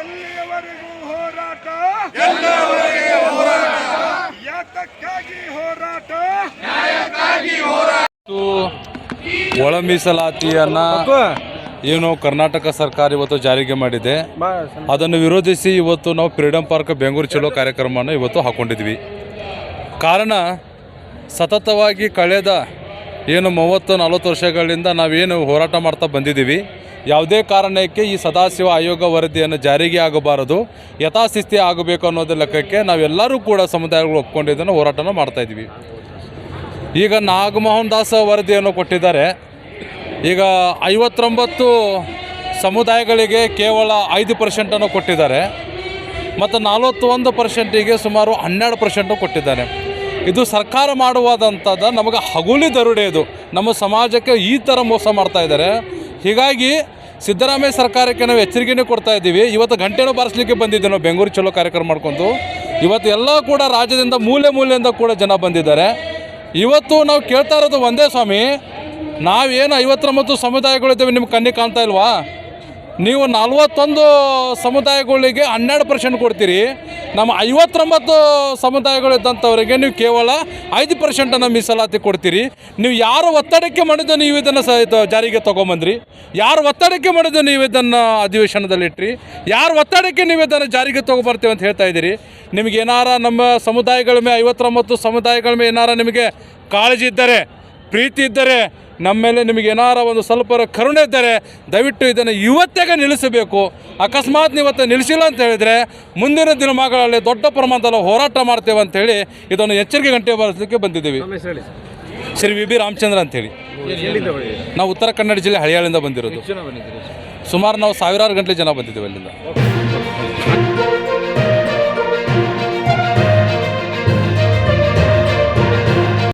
ಎಲ್ಲಿಯವರೆಗೂ ಹೋರಾಟ? ಯಾತಕ್ಕಾಗಿ ಹೋರಾಟ? ಒಳ ಮೀಸಲಾತಿಯನ್ನ ಏನು ಕರ್ನಾಟಕ ಸರ್ಕಾರ ಇವತ್ತು ಜಾರಿಗೆ ಮಾಡಿದೆ. ಅದನ್ನು ವಿರೋಧಿಸಿ ಇವತ್ತು ನಾವು ಫ್ರೀಡಮ್ ಪಾರ್ಕ್ ಬೆಂಗಳೂರು ಚಲೋ ಕಾರ್ಯಕ್ರಮವನ್ನು ಇವತ್ತು ಹಾಕ್ಕೊಂಡಿದ್ವಿ ಕಾರಣ ಸತತವಾಗಿ ಕಳೆದ ಏನು ಮೂವತ್ತು ನಲ್ವತ್ತು ವರ್ಷಗಳಿಂದ ನಾವೇನು ಹೋರಾಟ ಮಾಡ್ತಾ ಬಂದಿದ್ದೀವಿ. ಯಾವುದೇ ಕಾರಣಕ್ಕೆ ಈ ಸದಾಶಿವ ಆಯೋಗ ವರದಿಯನ್ನು ಜಾರಿಗೆ ಆಗಬಾರದು, ಯಥಾಸ್ಥಿತಿ ಆಗಬೇಕು ಅನ್ನೋದ್ರ ಲೆಕ್ಕಕ್ಕೆ ನಾವೆಲ್ಲರೂ ಕೂಡ ಸಮುದಾಯಗಳು ಒಪ್ಕೊಂಡಿದ್ದನ್ನು ಹೋರಾಟನ ಮಾಡ್ತಾಯಿದ್ವಿ ಈಗ ನಾಗಮೋಹನ್ ದಾಸ್ ವರದಿಯನ್ನು ಕೊಟ್ಟಿದ್ದಾರೆ. ಈಗ ಐವತ್ತೊಂಬತ್ತು ಸಮುದಾಯಗಳಿಗೆ ಕೇವಲ ಐದು ಪರ್ಸೆಂಟನ್ನು ಕೊಟ್ಟಿದ್ದಾರೆ. ಮತ್ತು ನಲವತ್ತೊಂದು ಪರ್ಸೆಂಟಿಗೆ ಸುಮಾರು ಹನ್ನೆರಡು ಪರ್ಸೆಂಟು ಕೊಟ್ಟಿದ್ದಾರೆ. ಇದು ಸರ್ಕಾರ ಮಾಡುವಾದಂಥದ್ದು ನಮಗೆ ಹಗುಲಿ ದರುಡೆ ಇದು. ನಮ್ಮ ಸಮಾಜಕ್ಕೆ ಈ ಥರ ಮೋಸ ಮಾಡ್ತಾ ಇದ್ದಾರೆ. ಹೀಗಾಗಿ ಸಿದ್ದರಾಮಯ್ಯ ಸರ್ಕಾರಕ್ಕೆ ನಾವು ಎಚ್ಚರಿಕೆನೇ ಕೊಡ್ತಾ ಇದ್ದೀವಿ. ಇವತ್ತು ಗಂಟೆನೂ ಬಾರಿಸ್ಲಿಕ್ಕೆ ಬಂದಿದ್ದೆ ನಾವು. ಬೆಂಗಳೂರು ಚಲೋ ಕಾರ್ಯಕ್ರಮ ಮಾಡ್ಕೊಂಡು. ಇವತ್ತು ಎಲ್ಲ ಕೂಡ ರಾಜ್ಯದಿಂದ ಮೂಲೆ ಮೂಲೆಯಿಂದ ಕೂಡ ಜನ ಬಂದಿದ್ದಾರೆ. ಇವತ್ತು ನಾವು ಕೇಳ್ತಾ ಇರೋದು ಒಂದೇ ಸ್ವಾಮಿ, ನಾವೇನು ಮತ್ತು ಸಮುದಾಯಗಳಿದ್ದೇವೆ, ನಿಮ್ಗೆ ಕಣ್ಣಿಗೆ ಕಾಣ್ತಾ ಇಲ್ವಾ? ನೀವು ನಲ್ವತ್ತೊಂದು ಸಮುದಾಯಗಳಿಗೆ ಹನ್ನೆರಡು ಪರ್ಸೆಂಟ್ ಕೊಡ್ತೀರಿ. ನಮ್ಮ ಐವತ್ತೊಂಬತ್ತು ಸಮುದಾಯಗಳಿದ್ದಂಥವರಿಗೆ ನೀವು ಕೇವಲ ಐದು ಪರ್ಸೆಂಟನ್ನು ಮೀಸಲಾತಿ ಕೊಡ್ತೀರಿ. ನೀವು ಯಾರು ಒತ್ತಡಕ್ಕೆ ಮಾಡಿದ್ದು ನೀವು ಇದನ್ನು ಸ ಜಾರಿಗೆ ತೊಗೊಂಬಂದ್ರಿ? ಯಾರು ಒತ್ತಡಕ್ಕೆ ಮಾಡಿದ್ದು ನೀವು ಇದನ್ನು ಅಧಿವೇಶನದಲ್ಲಿಟ್ರಿ ಯಾರು ಒತ್ತಡಕ್ಕೆ ನೀವು ಇದನ್ನು ಜಾರಿಗೆ ತೊಗೊಬರ್ತೀವಿ ಅಂತ ಹೇಳ್ತಾ ಇದ್ದೀರಿ. ನಿಮಗೆ ಏನಾರ ನಮ್ಮ ಸಮುದಾಯಗಳ ಮೇಲೆ ಐವತ್ತೊಂಬತ್ತು ಸಮುದಾಯಗಳ ಮೇಲೆ ಏನಾರ ನಿಮಗೆ ಕಾಳಜಿ ಇದ್ದರೆ ಪ್ರೀತಿ ಇದ್ದರೆ ನಮ್ಮ ಮೇಲೆ ನಿಮಗೆ ಏನಾರ ಒಂದು ಸ್ವಲ್ಪ ಕರುಣೆ ಇದ್ದರೆ ದಯವಿಟ್ಟು ಇದನ್ನು ಇವತ್ತೇಗ ನಿಲ್ಲಿಸಬೇಕು. ಅಕಸ್ಮಾತ್ ಇವತ್ತು ನಿಲ್ಲಿಸಿಲ್ಲ ಅಂತ ಹೇಳಿದರೆ ಮುಂದಿನ ದಿನಮಾನಗಳಲ್ಲಿ ದೊಡ್ಡ ಪ್ರಮಾಣದಲ್ಲಿ ಹೋರಾಟ ಮಾಡ್ತೇವೆ ಅಂತೇಳಿ ಇದನ್ನು ಎಚ್ಚರಿಕೆ ಗಂಟೆ ಬರೋದಕ್ಕೆ ಬಂದಿದ್ದೀವಿ. ಶ್ರೀ ವಿ ಬಿ ರಾಮಚಂದ್ರ ಅಂತೇಳಿ ನಾವು ಉತ್ತರ ಕನ್ನಡ ಜಿಲ್ಲೆ ಹಳಿಯಾಳಿಂದ ಬಂದಿರೋದು. ಸುಮಾರು ನಾವು ಸಾವಿರಾರು ಗಂಟೆ ಜನ ಬಂದಿದ್ದೀವಿ ಅಲ್ಲಿಂದ.